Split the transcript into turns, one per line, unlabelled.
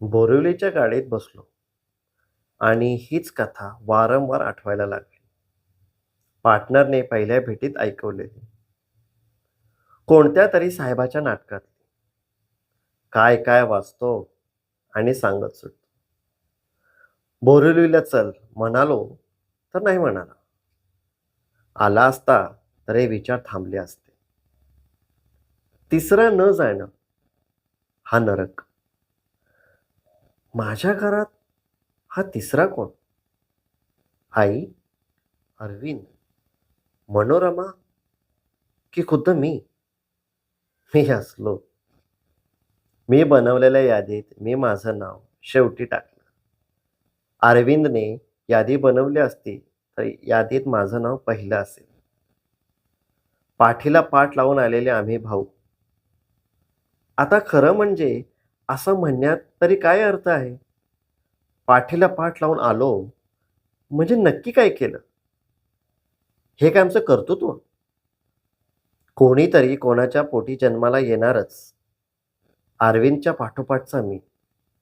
बोरिवलीच्या गाडीत बसलो. आणि हीच कथा वारंवार आठवायला लागली. पार्टनरने पहिल्या भेटीत ऐकवलेली. कोणत्या तरी साहेबाच्या नाटकातली. काय काय वाचतो आणि सांगत सुटतो. बोरिवलीला चल म्हणालो तर नाही म्हणाला. आला असता तर हे विचार थांबले असते. तिसरा न जाणं हा नरक. माझ्या घरात हा तिसरा कोण? आई अरविंद मनोरमा की खुद्द मी? मी असलो मी बनवलेल्या यादीत मी माझं नाव शेवटी टाकलं. अरविंदने यादी बनवली असती तर यादीत माझं नाव पहिलं असेल. पाठीला पाठ लावून आलेले आम्ही भाऊ. आता खरं म्हणजे असं म्हणण्यात तरी काय अर्थ आहे? पाठीला पाठ लावून आलो म्हणजे नक्की काय केलं? हे काय आमचं कर्तृत्व? कोणीतरी कोणाच्या पोटी जन्माला येणारच. अरविंदच्या पाठोपाठचा मी.